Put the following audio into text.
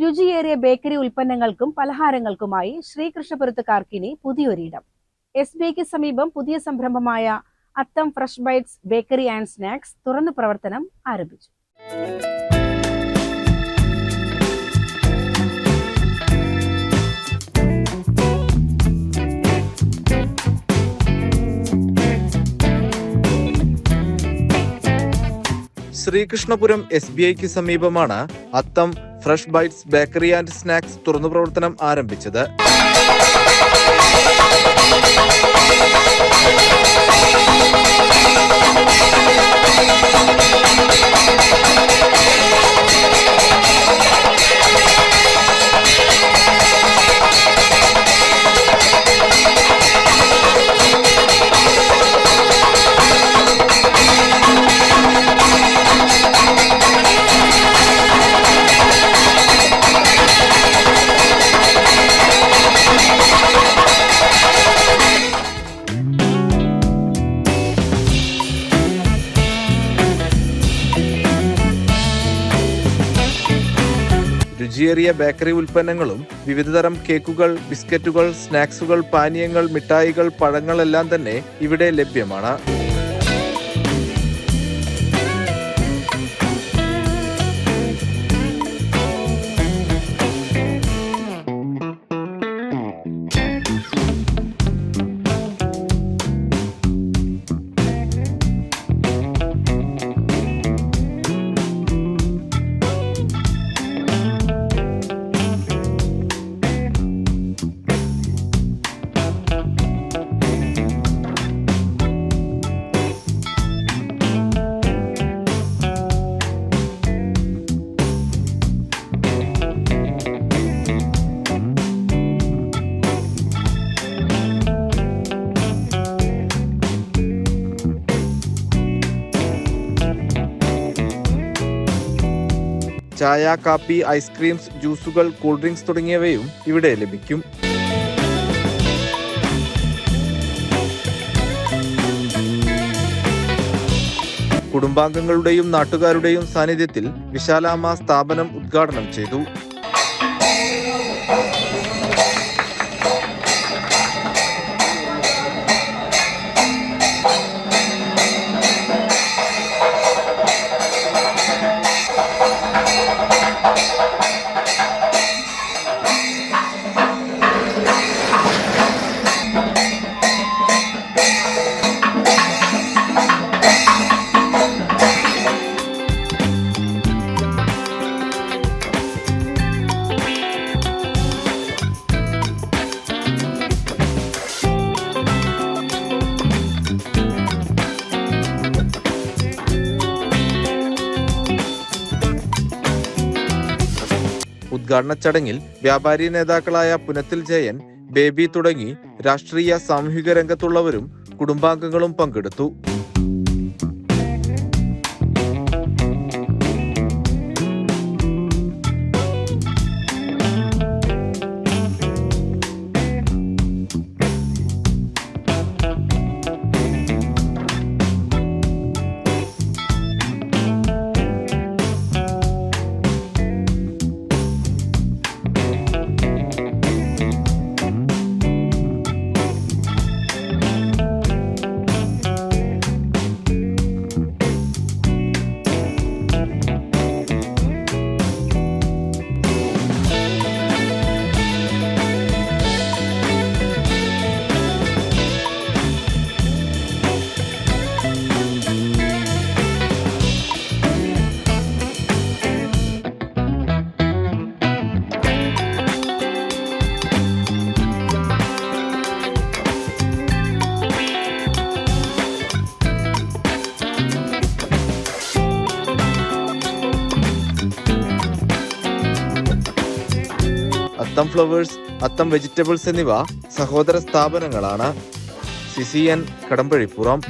രുചിയേറിയ bakery ഉൽപ്പന്നങ്ങൾക്കും പലഹാരങ്ങൾക്കുമായി ശ്രീകൃഷ്ണപുരത്തുകാർക്കിനി പുതിയൊരിടം. S ബിക്ക് സമീപം പുതിയ സംരംഭമായ Atham fresh bites bakery and snacks തുറന്നു പ്രവർത്തനം ആരംഭിച്ചു. ശ്രീകൃഷ്ണപുരം എസ് ബി ഐക്ക് സമീപമാണ് Atham fresh bites bakery and snacks തുറന്നു പ്രവർത്തനം ആരംഭിച്ചത്. രുചിയേറിയ ബേക്കറി ഉൽപ്പന്നങ്ങളും വിവിധതരം കേക്കുകൾ ബിസ്ക്കറ്റുകൾ സ്നാക്സുകൾ പാനീയങ്ങൾ മിഠായികൾ പഴങ്ങളെല്ലാം തന്നെ ഇവിടെ ലഭ്യമാണ്. ചായ കാപ്പി ഐസ്ക്രീംസ് ജ്യൂസുകൾ കൂൾ ഡ്രിങ്ക്സ് തുടങ്ങിയവയും ഇവിടെ ലഭിക്കും. കുടുംബാംഗങ്ങളുടെയും നാട്ടുകാരുടെയും സാന്നിധ്യത്തിൽ വിശാലാമ്മ സ്ഥാപനം ഉദ്ഘാടനം ചെയ്തു. ഉദ്ഘാടന ചടങ്ങിൽ വ്യാപാരി നേതാക്കളായ പുനത്തിൽ ജയൻ ബേബി തുടങ്ങി രാഷ്ട്രീയ സാമൂഹിക രംഗത്തുള്ളവരും കുടുംബാംഗങ്ങളും പങ്കെടുത്തു. അത്തം ഫ്ലവേഴ്സ് അത്തം വെജിറ്റബിൾസ് എന്നിവ സഹോദര സ്ഥാപനങ്ങളാണ്. സിസിയൻ കടമ്പഴിപ്പുറം